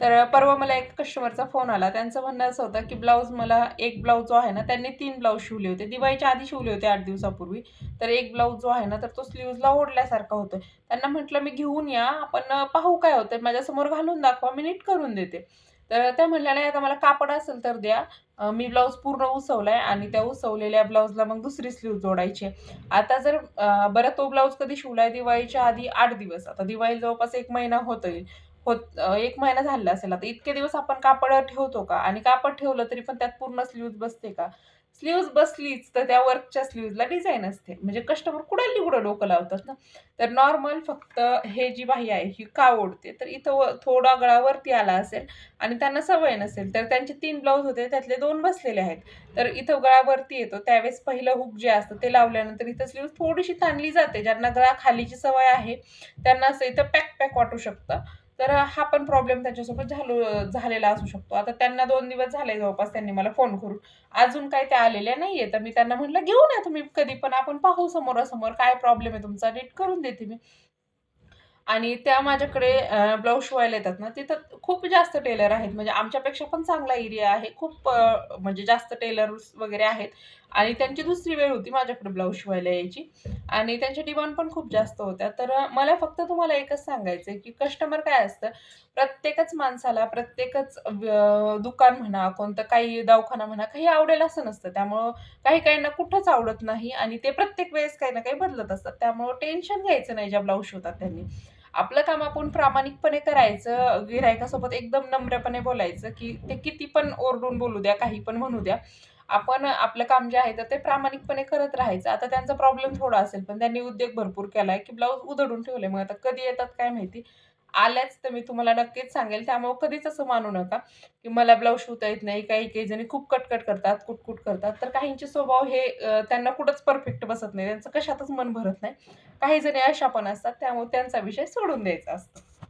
तर परवा मला एक कस्टमरचा फोन आला. त्यांचं म्हणणं असं होतं की ब्लाऊज मला एक ब्लाऊज जो आहे ना त्यांनी तीन ब्लाऊज शिवले होते. दिवाळीच्या आधी शिवले होते आठ दिवसापूर्वी. तर एक ब्लाऊज जो आहे ना तर तो स्लीव्जला ओढल्यासारखा होतो त्यांना म्हटलं मी घेऊन या. आपण पाहू काय होतं माझ्यासमोर घालून दाखवा. मी नीट करून देते. तर त्या म्हणल्या नाही आता मला कापड असेल तर द्या. मी ब्लाऊज पूर्ण उसवलाय आणि त्या उसवलेल्या ब्लाऊजला मग दुसरी स्लीव जोडायची आता जर बरं तो ब्लाऊज कधी शिवलाय? दिवाळीच्या आधी आठ दिवस. आता दिवाळी जवळपास एक महिना होत येईल. होत एक महिना झाला असेल. आता इतके दिवस आपण कापड ठेवतो का? आणि कापड ठेवलं तरी पण त्यात पूर्ण स्लीव्ज बसते का? स्लीव्ज बसलीच तर त्या वर्कच्या स्लीव्जला डिझाईन असते. म्हणजे कस्टमर कुठं निवडं डोकं लावतात ना. तर नॉर्मल फक्त हे जी बाही आहे ही का ओढते? तर इथं व- थोडा गळावरती आला असेल आणि त्यांना सवय नसेल तर त्यांचे तीन ब्लाऊज होते त्यातले दोन बसलेले आहेत. तर इथं गळावरती येतो. त्यावेळेस पहिलं हुक जे असतं ते लावल्यानंतर इथं स्लीव्ज थोडीशी ताणली जाते. ज्यांना गळा खालीची सवय आहे त्यांना असं इथं पॅक पॅक वाटू शकतं. तर हा पण प्रॉब्लेम त्यांच्यासोबत झालो झालेला असू शकतो. आता त्यांना दोन दिवस झाले जवळपास त्यांनी मला फोन करून. अजून काय त्या आलेल्या नाहीये तर मी त्यांना म्हटलं घेऊन या तुम्ही कधी पण आपण पाहू समोरासमोर काय प्रॉब्लेम आहे तुमचा नीट करून देते मी. आणि त्या माझ्याकडे ब्लाऊज शिवायला येतात ना तिथं खूप जास्त टेलर आहेत. म्हणजे आमच्यापेक्षा पण चांगला एरिया आहे. खूप म्हणजे जास्त टेलर वगैरे आहेत. आणि त्यांची दुसरी वेळ होती माझ्याकडे ब्लाऊज शिवायला यायची. आणि त्यांच्या डिमांड पण खूप जास्त होत्या. तर मला फक्त तुम्हाला एकच सांगायचं आहे की कस्टमर काय असतं प्रत्येकच माणसाला प्रत्येकच दुकान म्हणा कोणतं काही दवाखाना म्हणा काही आवडेल असं नसतं. त्यामुळं काही काहींना कुठंच आवडत नाही आणि ते प्रत्येक वेळेस काही ना काही बदलत असतात. त्यामुळं टेन्शन घ्यायचं नाही ज्या ब्लाऊज शिवतात त्यांनी. आपलं काम आपण प्रामाणिकपणे करायचं गिरायकासोबत एकदम नम्रपणे बोलायचं की ते किती पण ओरडून बोलू द्या काही पण म्हणू द्या. आपण आपलं काम जे आहे तर ते प्रामाणिकपणे करत राहायचं. आता त्यांचा प्रॉब्लेम थोडा असेल पण त्यांनी उद्योग भरपूर केलाय की ब्लाऊज उधळून ठेवले. मग आता कधी येतात काय माहिती? आल्याच तर मी तुम्हाला नक्कीच सांगेल. त्यामुळे कधीच असं मानू नका की मला ब्लाऊज शिवता येत नाही. काही काही जणी खूप कटकट करतात कुटकुट करतात. तर काहींचे स्वभाव हे त्यांना कुठंच परफेक्ट बसत नाही. त्यांचं कशातच मन भरत नाही. काही जणी अशा पण असतात त्यामुळे त्यांचा विषय सोडून द्यायचा असतो.